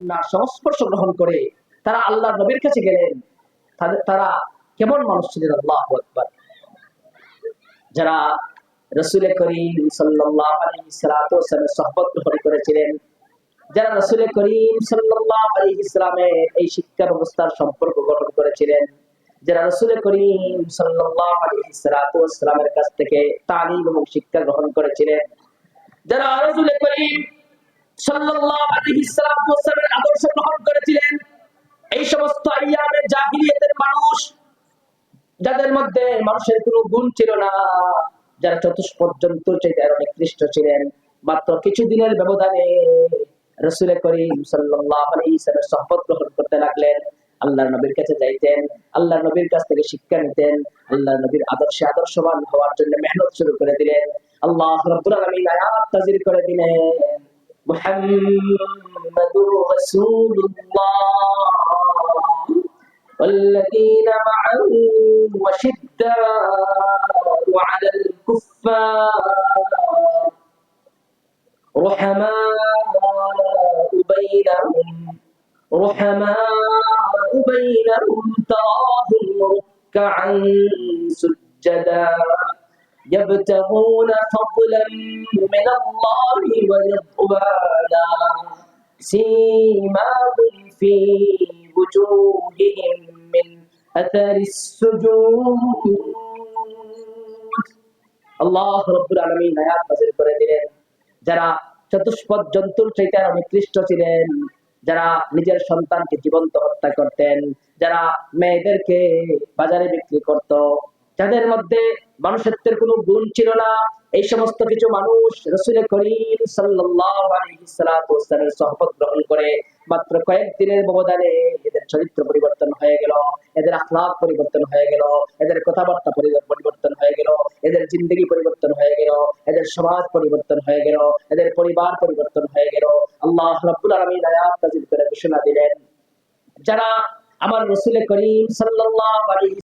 না, সংস্পর্শ গ্রহণ করে তারা আল্লাহ নবীর কাছে গেলেন। তাদের, তারা কেমন মানুষ ছিলেন? আল্লাহ আকবার। যারা রসুলের করিম সাল্লাহ আলী সালাতামের সহবত গ্রহণ করেছিলেন, যারা রসুল করিম সাল্লাহ আলী ইসলামের এই শিক্ষা ব্যবস্থার সম্পর্ক গঠন করেছিলেন, যারা রসুল করিম সাল্লাহ আলী সালাতামের কাছ থেকে তালিম এবং শিক্ষা গ্রহণ করেছিলেন, যারা রসুল করিম গ্রহণ কিছুদিনের ব্যবধানে রসুল করিম গ্রহণ করতে লাগলেন। আল্লাহর নবীর কাছে যাইতেন আল্লাহ নবীর কাছ থেকে শিক্ষা নিতেন আল্লাহ নবীর আদর্শে আদর্শবান হওয়ার জন্য মেহনত শুরু করে দিলেন। আল্লাহ রাব্বুল আলামিন আয়াত করে দিলেন। محمد رسول الله. والذين معه وشداء على الكفار. رحماء بينهم. رحماء بينهم تراهم ركعا سجدا. يبتغون فضلا من الله ورضوانا سيماهم في وجوههم من أثر السجود আল্লাহ রব্বুল আলমিন আয়াত নাজিল করে দিলেন যারা চতুষ্পদ জন্তুর চাইতে আরো নিকৃষ্ট ছিলেন যারা নিজের সন্তানকে জীবন্ত হত্যা করতেন যারা মেয়েদেরকে বাজারে বিক্রি করত যাদের মধ্যে মানুষত্বের কোনো গুণ ছিল না, এই সমস্ত কিছু মানুষ রসুল করিম সাল্লামের সহপত গ্রহণ করে মাত্র কয়েকদিনের ব্যবধানে এদের চরিত্র পরিবর্তন হয়ে গেল, এদের আখলাপ পরিবর্তন হয়ে গেল, এদের কথাবার্তা পরিবর্তন হয়ে গেল, এদের জিন্দগি পরিবর্তন হয়ে গেল, এদের সমাজ পরিবর্তন হয়ে গেল, এদের পরিবার পরিবর্তন হয়ে গেল। আল্লাহ রব্বুল আলমিন আয়াত নাজিল করে ঘোষণা দিলেন, যারা আমার রসুল করিম আলাইহি